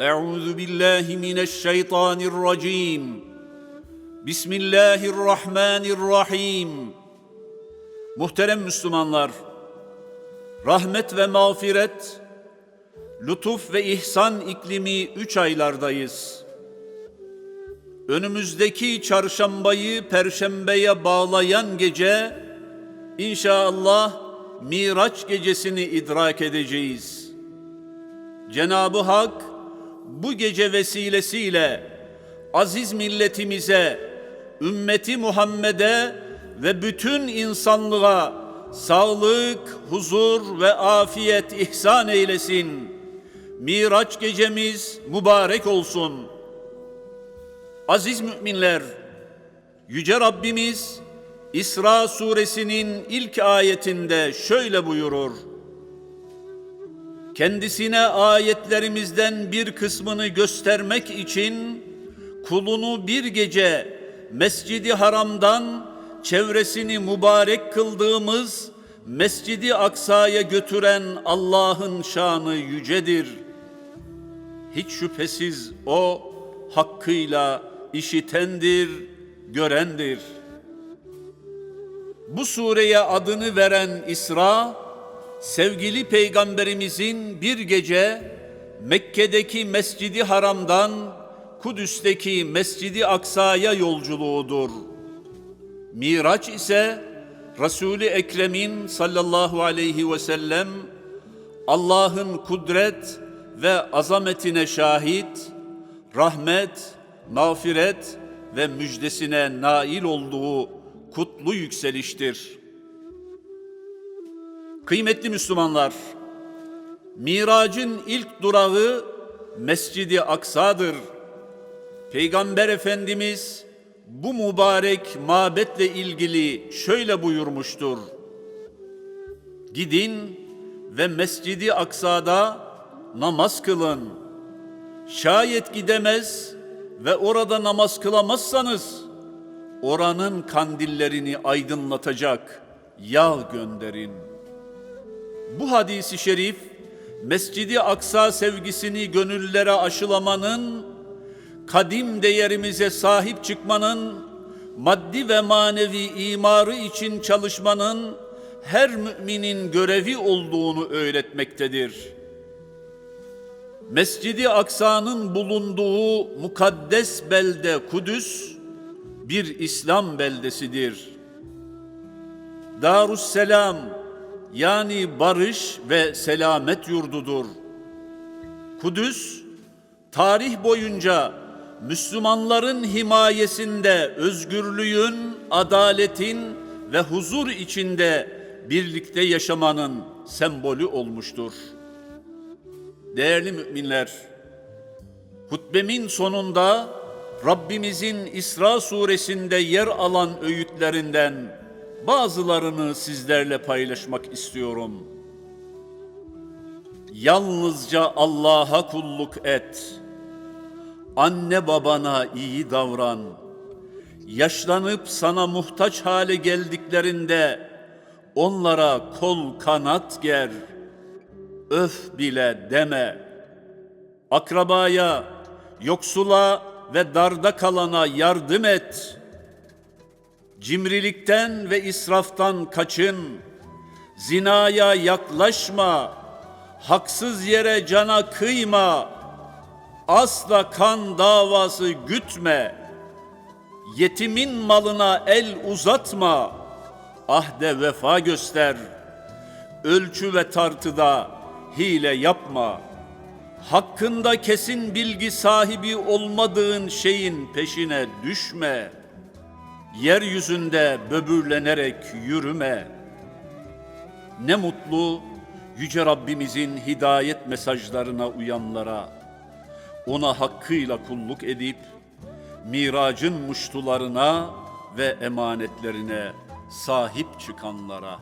أعوذ بالله من الشيطان الرجيم بسم الله الرحمن الرحيم Muhterem Müslümanlar, rahmet ve mağfiret, lütuf ve ihsan iklimi üç aylardayız. Önümüzdeki çarşambayı perşembeye bağlayan gece, inşallah Miraç gecesini idrak edeceğiz. Cenab-ı Hak bu gece vesilesiyle aziz milletimize, ümmeti Muhammed'e ve bütün insanlığa sağlık, huzur ve afiyet ihsan eylesin. Miraç gecemiz mübarek olsun. Aziz müminler, Yüce Rabbimiz İsra suresinin ilk ayetinde şöyle buyurur. Kendisine ayetlerimizden bir kısmını göstermek için kulunu bir gece Mescidi Haram'dan çevresini mübarek kıldığımız Mescidi Aksa'ya götüren Allah'ın şanı yücedir. Hiç şüphesiz o hakkıyla işitendir, görendir. Bu sureye adını veren İsra, sevgili peygamberimizin bir gece Mekke'deki Mescidi Haram'dan Kudüs'teki Mescidi Aksa'ya yolculuğudur. Miraç ise Resul-i Ekrem'in sallallahu aleyhi ve sellem Allah'ın kudret ve azametine şahit, rahmet, mağfiret ve müjdesine nail olduğu kutlu yükseliştir. Kıymetli Müslümanlar, Miracın ilk durağı Mescidi Aksa'dır. Peygamber Efendimiz bu mübarek mabetle ilgili şöyle buyurmuştur. Gidin ve Mescidi Aksa'da namaz kılın. Şayet gidemez ve orada namaz kılamazsanız oranın kandillerini aydınlatacak yağ gönderin. Bu hadisi şerif Mescidi Aksa sevgisini gönüllere aşılamanın kadim değerimize sahip çıkmanın, maddi ve manevi imarı için çalışmanın her müminin görevi olduğunu öğretmektedir. Mescidi Aksa'nın bulunduğu mukaddes belde Kudüs bir İslam beldesidir. Darusselam yani barış ve selamet yurdudur. Kudüs tarih boyunca Müslümanların himayesinde özgürlüğün, adaletin ve huzur içinde birlikte yaşamanın sembolü olmuştur. Değerli müminler, hutbemin sonunda Rabbimizin İsra suresinde yer alan öğütlerinden bazılarını sizlerle paylaşmak istiyorum. Yalnızca Allah'a kulluk et.'' Anne babana iyi davran. Yaşlanıp sana muhtaç hale geldiklerinde onlara kol kanat ger. Öf bile deme. Akrabaya, yoksula ve darda kalana yardım et. Cimrilikten ve israftan kaçın. Zinaya yaklaşma. Haksız yere cana kıyma.'' Asla kan davası gütme. Yetimin malına el uzatma. Ahde vefa göster. Ölçü ve tartıda hile yapma. Hakkında kesin bilgi sahibi olmadığın şeyin peşine düşme. Yeryüzünde böbürlenerek yürüme. Ne mutlu yüce Rabbimizin hidayet mesajlarına uyanlara ona hakkıyla kulluk edip miracın muştularına ve emanetlerine sahip çıkanlara.